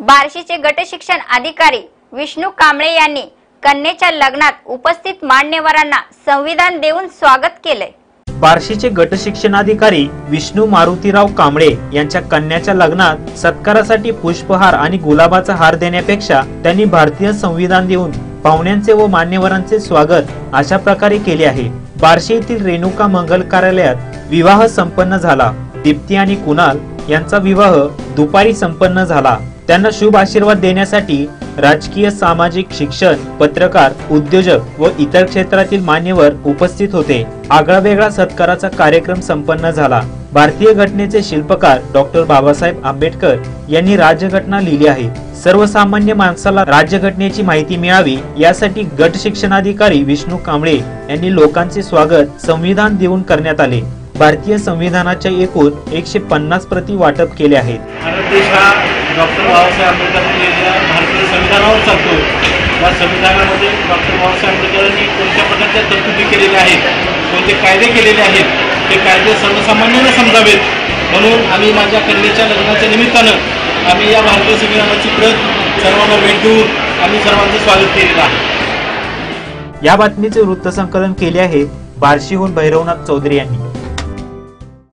बार्शीचे गट शिक्षण अधिकारी विष्णू कांबळे यांनी कन्येच्या लग्नात उपस्थित मान्यवरांना संविधान देऊन स्वागत केलंय. बार्शीचे गट शिक्षणाधिकारी विष्णू मारुतीराव कांबळे यांच्या कन्याच्या लग्नात सत्कारासाठी पुष्पहार आणि गुलाबाचा हार देण्यापेक्षा त्यांनी भारतीय संविधान देऊन पाहुण्यांचे व मान्यवरांचे स्वागत अशा प्रकारे केले आहे. बार्शी येथील रेणुका मंगल कार्यालयात विवाह संपन्न झाला. दीप्ती आणि कुणाल यांचा विवाह दुपारी संपन्न झाला. त्यांना शुभ आशीर्वाद देण्यासाठी राजकीय सामाजिक शिक्षण पत्रकार उद्योजक व इतर क्षेत्रातील मान्यवर उपस्थित होते. आगळा वेगळा सत्काराचा कार्यक्रम संपन्न झाला. भारतीय घटनेचे शिल्पकार डॉक्टर बाबासाहेब आंबेडकर यांनी राज्यघटना लिहिली आहे. सर्वसामान्य माणसाला राज्यघटनेची माहिती मिळावी यासाठी गट शिक्षणाधिकारी विष्णू कांबळे यांनी लोकांचे स्वागत संविधान देऊन करण्यात आले. भारतीय संविधानाच्या एकूण एकशे पन्नास प्रती वाटप केले आहेत. भारत देश हा डॉक्टर बाबासाहेब आंबेडकरांनी लिहिलेल्या भारतीय संविधानावर चालतो. या संविधानामध्ये डॉक्टर बाबासाहेब आंबेडकरांनी कोणत्या प्रकारच्या तरतुदी केलेल्या आहेत? कोणते कायदे केलेले आहेत? ते कायदे सर्वसामान्यांना समजावेत. म्हणून आम्ही माझ्या कन्येच्या लग्नाच्या निमित्तानं आम्ही या भारतीय संविधानाची प्रत सर्वांना भेट देऊन आम्ही सर्वांचं स्वागत केलेलं आहे. या बातमीचे वृत्तसंकलन केले आहे बार्शीहून भैरवनाथ चौधरी यांनी.